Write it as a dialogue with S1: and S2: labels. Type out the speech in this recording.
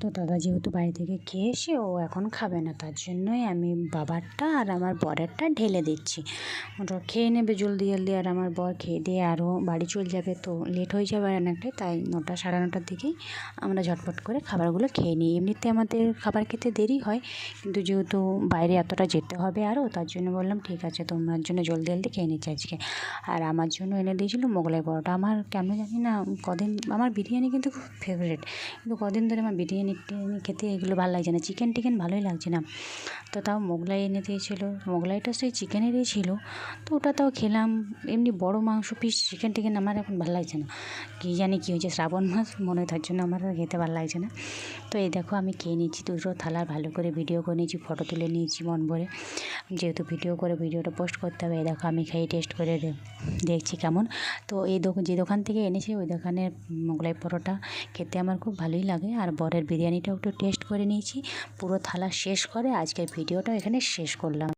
S1: তো দাদা যেহেতু বাড়ি থেকে খেয়ে এসে ও এখন খাবে না, তার জন্যই আমি বাবারটা আর আমার বরেরটা ঢেলে দিচ্ছি। ওটা খেয়ে নেবে জলদি জলদি আর আমার বর খেয়ে দিয়ে আরও বাড়ি চলে যাবে, তো লেট হয়ে যাবে অনেকটাই তাই নটা সাড়ে নটার দিকেই আমরা ঝটপট করে খাবারগুলো খেয়ে নিই। এমনিতে আমাদের খাবার খেতে দেরি হয়, কিন্তু যেহেতু বাইরে এতটা যেতে হবে আরও, তার জন্য বললাম ঠিক আছে, তোমার জন্য জলদি জলদি খেয়ে নিচ্ছি আজকে। আর আমার জন্য এনে দিয়েছিলো মোগলাই পরোটা। আমার কেন জানি না, কদিন, আমার বিরিয়ানি কিন্তু খুব ফেভারিট কিন্তু কদিন ধরে আমার বিরিয়ানি টিরিয়ানি খেতে এগুলো ভালো লাগছে না। চিকেন টিকেন ভালোই লাগছে না। তো তাও মোগলাই এনে দিয়েছিলো। মোগলাইটা সেই চিকেনেরই ছিল। তো ওটা তাও খেলাম। এমনি বড় মাংস পিস চিকেন টিকেন আমার এখন ভালো লাগছে না। কী জানি কী হয়েছে, শ্রাবণ মাস, মনে তার জন্য আমার খেতে ভালো লাগছে না। তো এই দেখো আমি খেয়ে নিচ্ছি দুটো থালার ভালো করে ভিডিও করে নিয়েছি ফটো তুলে নিয়েছি মন ভরে। যেহেতু ভিডিও করে ভিডিওটা পোস্ট করতে হবে, এই দেখো আমি খেয়ে টেস্ট করে দেখছি কেমন। তো এই যে দোকান থেকে এনেছি, ওই দোকানের মোগলাই পরোটা খেতে আমার খুব ভালোই লাগে। আর বরের বিরিয়ানিটাও একটু টেস্ট করে নিয়েছি। পুরো থালা শেষ করে আজকের ভিডিওটা এখানে শেষ করলাম।